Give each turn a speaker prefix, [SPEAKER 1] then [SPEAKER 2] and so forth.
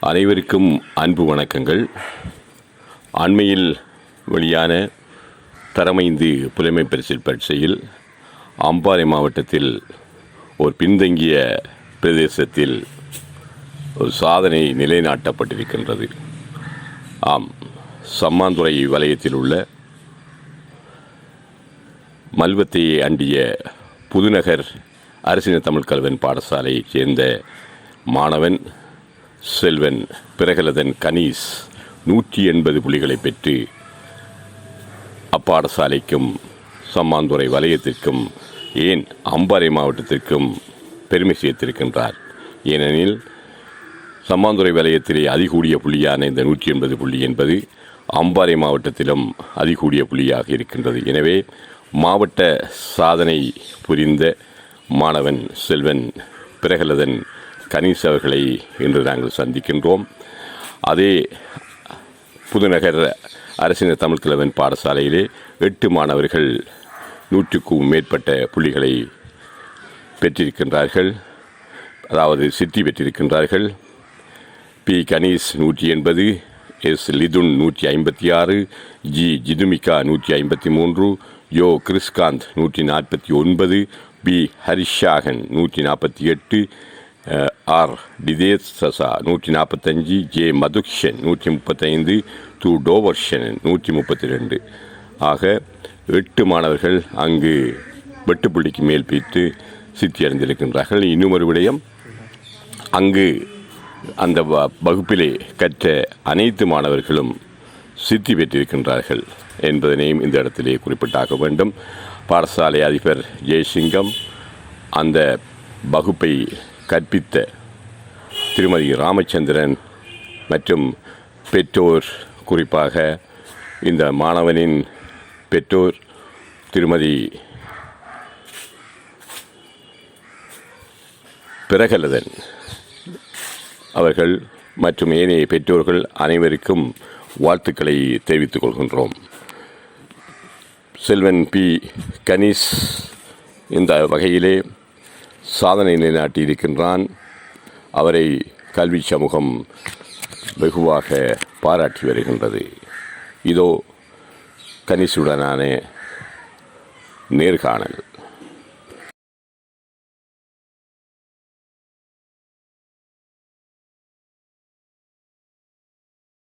[SPEAKER 1] அனைவருக்கும் அன்பு வணக்கங்கள். அண்மையில் வெளியான தரமைந்து புலமை பரிசில் பரீட்சையில் அம்பாறை மாவட்டத்தில் ஒரு பின்தங்கிய பிரதேசத்தில் ஒரு சாதனை நிலைநாட்டப்பட்டிருக்கின்றது. ஆம் சம்மாந்துறை வலயத்தில் உள்ள மல்வத்தையை அண்டிய புதுநகர் அரசின தமிழ் கல்வன் பாடசாலையைச் சேர்ந்த மாணவன் செல்வன் பிரகலதன் கணீஸ் நூற்றி எண்பது புள்ளிகளை பெற்று அப்பாடசாலைக்கும் சம்மாந்துறை வலயத்திற்கும் ஏன் அம்பாறை மாவட்டத்திற்கும் பெருமை சேர்த்திருக்கின்றார். ஏனெனில் சம்மாந்துறை வலயத்திலே அதிகூடிய புள்ளியான இந்த நூற்றி எண்பது புள்ளி என்பது அம்பாறை மாவட்டத்திலும் அதிகூடிய புள்ளியாக இருக்கின்றது. எனவே மாவட்ட சாதனை புரிந்த மாணவன் செல்வன் பிரகலதன் கணேஷ் அவர்களை இன்று நாங்கள் சந்திக்கின்றோம். அதே புதுநகர் அரசின தமிழ் கிழவன் பாடசாலையிலே எட்டு மாணவர்கள் நூற்றுக்கும் மேற்பட்ட புள்ளிகளை பெற்றிருக்கின்றார்கள். அதாவது சித்தி பெற்றிருக்கின்றார்கள். பி கணேஷ் நூற்றி எண்பது எஸ் லிதுன் நூற்றி ஐம்பத்தி ஆறு ஜி ஜிதுமிகா நூற்றி ஐம்பத்தி மூன்று யோ கிறிஸ்காந்த் நூற்றி நாற்பத்தி ஒன்பது பி ஹரிஷாகன் நூற்றி நாற்பத்தி எட்டு ஆர். டிதேஸ் சசா நூற்றி நாற்பத்தஞ்சு. ஜே. மதுக்ஷன் நூற்றி முப்பத்தைந்து. து டோவர்ஷன் நூற்றி முப்பத்தி ரெண்டு ஆக எட்டு மாணவர்கள் அங்கு வெட்டுப்புள்ளிக்கு மேல் பிடித்து சித்தி அடைந்திருக்கின்றார்கள். இன்னும் ஒரு விடயம் அங்கு அந்த வ- வகுப்பிலே கற்ற அனைத்து மாணவர்களும் சித்தி பெற்றிருக்கின்றார்கள் என்பதனையும் இந்த இடத்திலே குறிப்பிட்டாக வேண்டும். பாடசாலை அதிபர் ஜெய்சிங்கம் அந்த வகுப்பை கற்பித்த திருமதி ராமச்சந்திரன் மற்றும் பெற்றோர் குறிப்பாக இந்த மாணவனின் பெற்றோர் திருமதி பிரகலதன் அவர்கள் மற்றும் ஏனைய பெற்றோர்கள் அனைவருக்கும் வாழ்த்துக்களை தெரிவித்துக் கொள்கின்றோம். செல்வன் பி கணேஷ் இந்த வகையிலே சாதனை நிலைநாட்டியிருக்கின்றான் அவரை கல்வி சமூகம் வெகுவாக பாராட்டி வருகின்றது. இதோ கனிசுடனான நேர்காணல்.